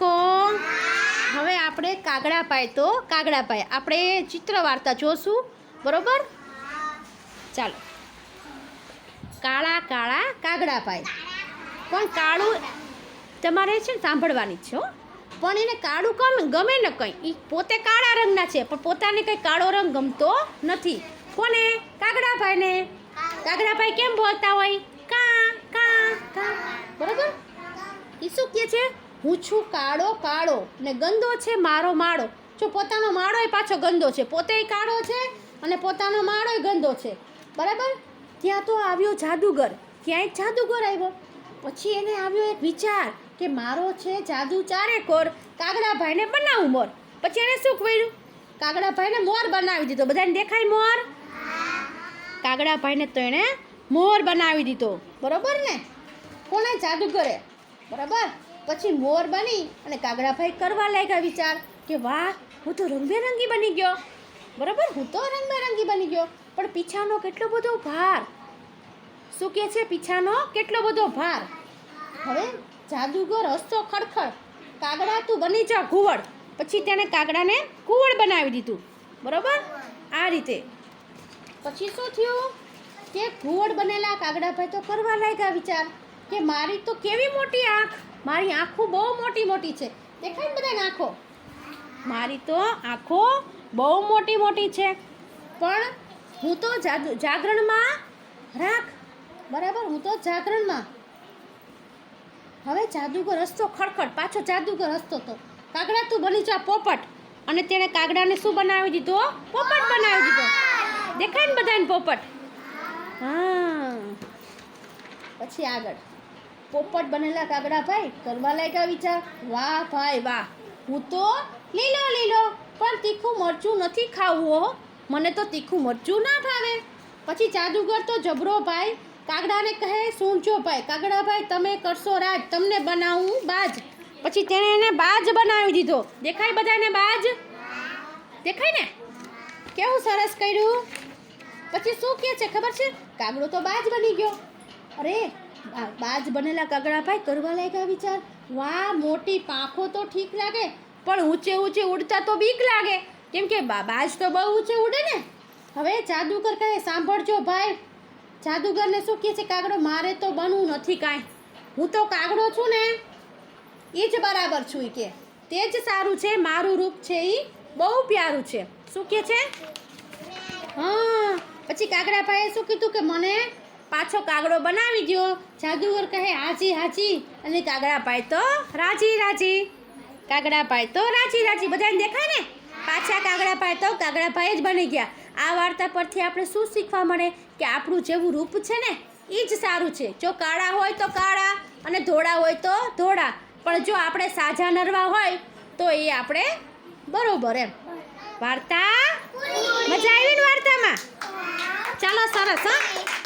બાળકો હવે આપણે કાગડા પાય તો કાગડા પાય. આપણે ચિત્ર વાર્તા જોશું. બરોબર? ચાલો. કાળા કાળા કાગડા પાય. પણ કાળું તમારે છે ને સાંભળવાની છે પણ એને કાળું કમ ગમે ને કંઈ. એ પોતે કાળા રંગના છે, પણ પોતાને કંઈ કાળો રંગ ગમતો નથી. કોને? કાગડાભાઈને કાગડાભાઈ કેમ બોલતા હોય? કા કા કા. બરોબર? એ શું કહે છે? હું છું કાળો કાળો ને ગંદો છે મારો માળો. જો પોતાનો માળો એ પાછો ગંદો છે. પોતે કાળો છે અને પોતાનો માળો ગંદો છે. બરાબર? ત્યાં તો આવ્યો જાદુગર. ત્યાં એક જાદુગર આવ્યો. પછી એને આવ્યો એક વિચાર કે મારો છે જાદુ ચારે કોર કાગડાભાઈને બનાવું મોર. પછી એને શું કર્યું? કાગડાભાઈને મોર બનાવી દીધો. બધાને દેખાય મોર? કાગડાભાઈને તો એણે મોર બનાવી દીધો. બરાબર ને? કોણે જાદુગરે? બરાબર? પછી મોર બની અને કાગડાભાઈ કરવા લાગ્યા વિચાર કે વાહ, હું તો રંગબેરંગી બની ગયો. બરાબર, હું તો રંગબેરંગી બની ગયો. પણ પીછાનો કેટલો બધો ભાર? શું કહે છે પીછાનો કેટલો બધો ભાર? હવે જાદુગર હસતો ખડખડ. કાગડા તું બની જા ઘુવડ. પછી તેણે કાગડાને કુવડ બનાવી દીધું. બરાબર? આ રીતે. પછી શું થયું? કે ઘુવડ બનેલા કાગડાભાઈ તો કરવા લાગ્યા વિચાર કે મારી તો કેવી મોટી આંખ? મારી આંખો બહુ મોટી મોટી છે. દેખાય બધાને આંખો? મારી તો આંખો બહુ મોટી મોટી છે. પણ હું તો જાગરણમાં રાખ. બરાબર? હું તો જાગરણમાં. હવે જાદુગર રસ્તો ખડખડ. પાછો જાદુગર રસ્તો તો. કાગડા તું બની જા પોપટ. અને તેણે કાગડાને શું બનાવી દીધો? પોપટ બનાવી દીધો. દેખાય ને બધાને પોપટ? હા. પછી આગળ. પોપટ બનેલા કાગડા ભાઈ કરવા લાગ્યા વિચાર. વાહ ભાઈ વાહ. હું તો લીલો લીલો, પણ તીખું મરચું નથી ખાવું હો. મને તો તીખું મરચું ના ભાવે. પછી જાદુગર તો જબરો ભાઈ. કાગડાને કહે સુણજો ભાઈ, કાગડા ભાઈ, તમે કરશો રાજ, તમને બનાવું બાજ. પછી તેણે એને બાજ બનાવી દીધો. દેખાય બધાને બાજ? દેખાય ને? કેવું સરસ કર્યું? પછી શું કહે છે ખબર છે? કાગડો તો બાજ બની ગયો. અરે બાજ બનેલા કાગડા ભાઈ કરવા લાગ્યા વિચાર. વાહ, મોટી પાંખો તો ઠીક લાગે, પણ ઊંચે ઊંચે ઉડતા તો બીક લાગે. કેમ કે બાજ તો બહુ ઊંચે ઉડે ને. હવે જાદુગર કહે, સાંભળજો ભાઈ, જાદુગરને શું કહે છે? કાગડો મારે તો બનવું નથી કાંઈ. હું તો કાગડો છું ને. એ જ બરાબર છું એ કે. તે જ સારું છે, મારું રૂપ છે એ બહુ પ્યારું છે. શું કહે છે? હા. પછી કાગડાભાઈએ શું કીધું કે, મને પાછો કાગડો બનાવી દો જાદુગર કહે હાજી હાજી. અને કાગડાભાઈ તો રાજી રાજી. કાગડાભાઈ તો રાજી રાજી. બધાને દેખાય ને? પાછા કાગડાભાઈ તો કાગડાભાઈ જ બની ગયા. આ વાર્તા પરથી આપણે શું શીખવા મળે? કે આપણું જેવું રૂપ છે ને એ જ સારું છે. જો કાળા હોય તો કાળા અને ધોળા હોય તો ધોળા. પણ જો આપણે સાજા નરવા હોય તો એ આપણે બરોબર એમ. વાર્તા? મજા આવી ને વાર્તામાં? ચાલો સરસ હા?